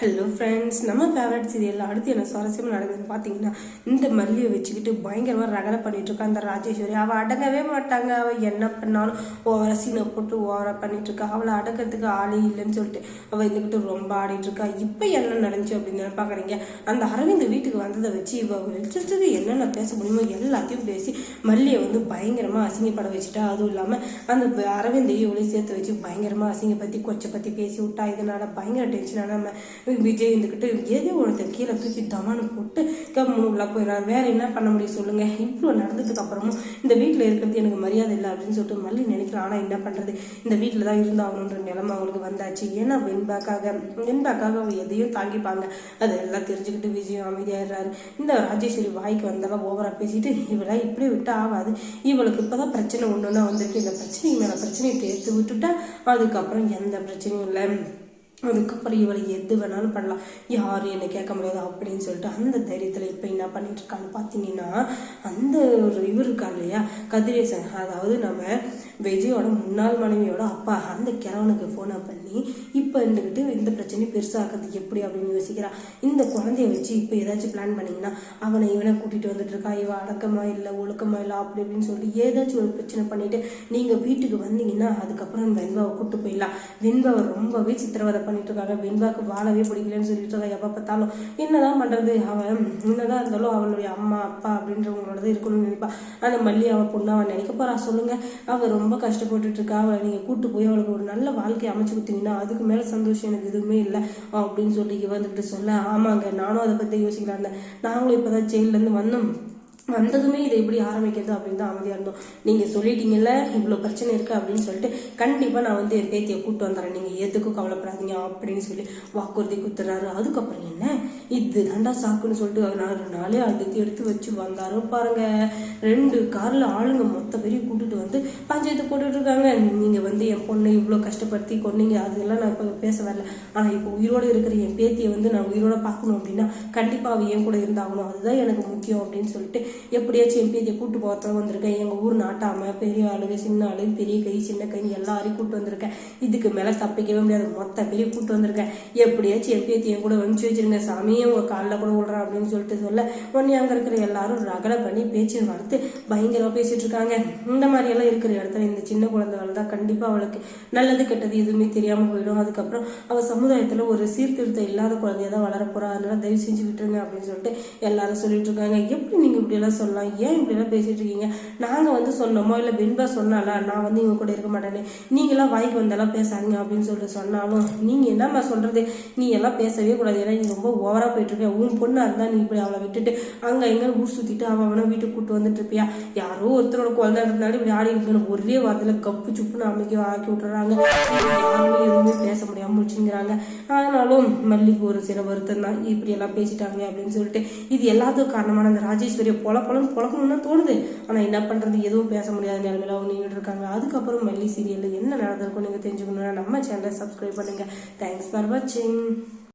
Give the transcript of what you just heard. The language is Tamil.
ஹலோ ஃப்ரெண்ட்ஸ் நம்ம ஃபேவரட் சீரியலில் அடுத்து என்ன சுவாரஸ்யமாக நடக்குதுன்னு பார்த்தீங்கன்னா இந்த மல்லியை வச்சுக்கிட்டு பயங்கரமாக ரகலை பண்ணிட்டு இருக்கா அந்த ராஜேஸ்வரி. அவள் அடங்கவே மாட்டாங்க. அவள் என்ன பண்ணாலும் ஓவர சீனை போட்டு ஓவர பண்ணிட்டு இருக்கா. அவளை அடக்கிறதுக்கு ஆளே இல்லைன்னு சொல்லிட்டு அவள் இருந்துக்கிட்டு ரொம்ப ஆடிட்டு இருக்கா. இப்போ என்ன நடந்துச்சு அப்படின்னு பார்க்குறீங்க அந்த அரவிந்த் வீட்டுக்கு வந்ததை வச்சு இவள் வச்சுட்டு என்னென்ன பேச முடியுமோ எல்லாத்தையும் பேசி மல்லியை வந்து பயங்கரமாக அசிங்கப்பட வச்சுட்டா. அதுவும் இல்லாமல் அந்த அரவிந்தையும் இவளையும் சேர்த்து வச்சு பயங்கரமாக அசிங்கப்பத்தி கொச்சை பற்றி பேசி விட்டா. இதனால் பயங்கர டென்ஷனான நம்ம விஜய் இருந்துக்கிட்டு ஏதோ ஒருத்தர் கீழே தூக்கி தமானு போட்டு கம்முன்னு உள்ள போயிடறாரு. வேற என்ன பண்ண முடியும் சொல்லுங்க. இவ்வளோ நடந்ததுக்கு அப்புறமும் இந்த வீட்டில் இருக்கிறது எனக்கு மரியாதை இல்லை அப்படின்னு சொல்லிட்டு மல்லி நினைக்கிறேன். ஆனால் என்ன பண்ணுறது இந்த வீட்டில் தான் இருந்தாகணுன்ற நிலைமை அவங்களுக்கு வந்தாச்சு. ஏன்னா வெண்பாக்காக வெண்பாக்காக அவங்க எதையும் தாங்கிப்பாங்க. அதெல்லாம் தெரிஞ்சுக்கிட்டு விஜயம் அமைதியாயிடுறாரு. இந்த ராஜேஸ்வரி வாய்க்கு வந்தாலும் ஓவராக பேசிட்டு இவளா இப்படி விட்டு ஆகாது. இவளுக்கு இப்போ தான் பிரச்சனை ஒன்றுனா வந்திருக்கு. இந்த பிரச்சனை மேலே பிரச்சனையை தேர்த்து விட்டுட்டா அதுக்கப்புறம் எந்த பிரச்சனையும் இல்லை. அதுக்கப்புறம் இவளை எது வேணாலும் பண்ணலாம். யாரும் என்னை கேட்க முடியாது அப்படின்னு சொல்லிட்டு அந்த தைரியத்தில் இப்போ என்ன பண்ணிட்டு இருக்கான்னு பார்த்தீங்கன்னா அந்த ஒரு இவர் இருக்கா இல்லையா? கதிரேசன். அதாவது நம்ம விஜயோட முன்னாள் மனைவியோட அப்பா அந்த கிழவனுக்கு ஃபோனை பண்ணி இப்போ இருந்துக்கிட்டு இந்த பிரச்சனையும் பெருசாகிறது எப்படி? அப்படின்னு யோசிக்கிறான் இந்த குழந்தைய வச்சு இப்போ ஏதாச்சும் பிளான் பண்ணிங்கன்னா அவனை இவனை கூட்டிகிட்டு வந்துட்டு இருக்கா? இவன் அடக்கமா இல்லை ஒழுக்கமா இல்லை அப்படி இப்படின்னு சொல்லி ஏதாச்சும் ஒரு பிரச்சனை பண்ணிட்டு நீங்கள் வீட்டுக்கு வந்தீங்கன்னா அதுக்கப்புறம் வெண்பாவை கூட்டு போயிடலாம். வெண்பாவை ரொம்பவே சித்திரவதை பண்ணிட்டு இருக்காங்க. வெண்பாவுக்கு வாழவே பிடிக்கலன்னு சொல்லிட்டு இருக்கா. எப்போ பார்த்தாலும் என்னதான் பண்ணுறது அவன் என்னதான் இருந்தாலும் அவளுடைய அம்மா அப்பா அப்படின்றவங்களோட தான் இருக்கணும்னு நினைப்பா. அந்த மல்லி அவன் பொண்ணு அவன் நினைக்க போறா. சொல்லுங்க. அவன் ரொம்ப ரொம்ப கஷ்டப்பட்டுட்டு இருக்கா அவளை நீங்கள் கூட்டு போய் அவளுக்கு ஒரு நல்ல வாழ்க்கையை அமைச்சு கொடுத்தீங்கன்னா அதுக்கு மேலே சந்தோஷம் எனக்கு எதுவுமே இல்லை அப்படின்னு சொல்லி வந்துட்டு சொல்ல ஆமாங்க நானும் அதை பற்றி யோசிக்கலாம்ல. நாங்களும் இப்போதான் ஜெயில வந்தோம். வந்ததுமே இதை எப்படி ஆரம்பிக்கிறது அப்படின்னு தான் அமைதியாக இருந்தோம். நீங்கள் சொல்லிட்டீங்கல்ல இவ்வளோ பிரச்சனை இருக்குது அப்படின்னு சொல்லிட்டு கண்டிப்பாக நான் வந்து என் பேத்தியை கூப்பிட்டு வந்துடுறேன். நீங்கள் எதுக்கும் கவலைப்படாதீங்க அப்படின்னு சொல்லி வாக்குறுதி கொடுத்துறாரு அதுக்கப்புறம் என்ன? இது தாண்டா சாக்குன்னு சொல்லிட்டு நாலு நாளே அடுத்து எடுத்து வச்சு வந்தாரோ பாருங்க. ரெண்டு காரில் ஆளுங்க மொத்த பேரையும் கூட்டிட்டு வந்து பஞ்சாயத்து போட்டுட்டு இருக்காங்க. நீங்கள் வந்து என் பொண்ணை இவ்வளோ கஷ்டப்படுத்தி கொன்னீங்க. அதெல்லாம் நான் இப்போ பேச வரல. ஆனால் இப்போ உயிரோடு இருக்கிற என் பேத்தியை வந்து நான் உயிரோட பார்க்கணும் அப்படின்னா கண்டிப்பாக அவள் என் கூட இருந்தாகணும். அதுதான் எனக்கு முக்கியம் அப்படின்னு சொல்லிட்டு எப்படியாச்சும் என் பேத்தியை கூட்டு போகிறத வந்திருக்கேன். எங்கள் ஊர் நாட்டாம பெரிய ஆளுங்க சின்ன ஆளு பெரிய கை சின்ன கை எல்லாரையும் கூப்பிட்டு வந்திருக்கேன். இதுக்கு மேலே தப்பிக்கவே முடியாது. மொத்த பெரிய கூப்பிட்டு வந்திருக்கேன். எப்படியாச்சும் என் என் கூட வந்து வச்சிருங்க. சாமியே உங்கள் காலில் கூட விடுறேன் அப்படின்னு சொல்லிட்டு சொல்ல உடனே அங்கே இருக்கிற எல்லாரும் ரகலை பண்ணி பேச்சு வளர்த்து பயங்கரமாக பேசிட்டு இருக்காங்க. இந்த மாதிரியெல்லாம் இருக்கிற இடத்துல இந்த சின்ன குழந்தை வளர்ந்தா கண்டிப்பாக அவளுக்கு நல்லது கெட்டது எதுவுமே தெரியாமல் போயிடும். அதுக்கப்புறம் அவள் சமுதாயத்தில் ஒரு சீர்திருத்தம் இல்லாத குழந்தைய தான் வளர போறா. அதனால தயவு செஞ்சு விட்டுருங்க அப்படின்னு சொல்லிட்டு எல்லாரும் சொல்லிட்டு இருக்காங்க. எப்படி நீங்கள் இப்படி எல்லாம் சொல்லலாம் ஏன் இப்படி எல்லாம் பேசிட்டு இருக்கீங்க? நாங்கள் வந்து சொன்னோமோ? இல்லை வெண்பா சொன்னால நான் வந்து இவங்க கூட இருக்க மாட்டேனே. நீங்களாம் வாய்க்கு வந்தாலும் பேசாதீங்க அப்படின்னு சொல்லிட்டு சொன்னாலும் நீங்கள் என்னம்மா சொல்றது? நீ எல்லாம் பேசவே கூடாது. ஏன்னா நீ ரொம்ப ஓவரா போயிட்டு இருக்க உன் பொண்ணா இருந்தா நீ இப்படி அவளை விட்டுட்டு அங்க எங்க ஊர் சுத்திட்டு அவன் அவனை வீட்டுக்கு கூட்டு வந்துட்டு இருப்பியா? யாரோ ஒருத்தரோட குழந்தை இருந்தாலும் இப்படி ஆடி இருக்கணும் ஒரே வாரத்துல கப்பு சுப்புன்னு அமைக்க ஆக்கி விட்டுறாங்க. யாருமே எதுவுமே பேச முடியாமல் முடிச்சுங்கிறாங்க. ஆனாலும் மல்லிக்கு ஒரு சில வருத்தம் தான் இப்படி எல்லாம் பேசிட்டாங்க அப்படின்னு சொல்லிட்டு இது எல்லாத்துக்கும் காரணமான அந்த ராஜேஸ்வரியை போல பொலன்னு பொழக்கணும்னு தோணுது. ஆனா என்ன பண்றது? எதுவும் பேச முடியாத நிலைமையில அவங்க நின்றுட்டு இருக்காங்க. அதுக்கப்புறம் மல்லி சீரியலில் என்ன நடந்திருக்கும் நீங்க தெரிஞ்சுக்கணும்னா நம்ம சேனலை சப்ஸ்கிரைப் பண்ணுங்கள் தேங்க்ஸ் ஃபார் வாட்சிங்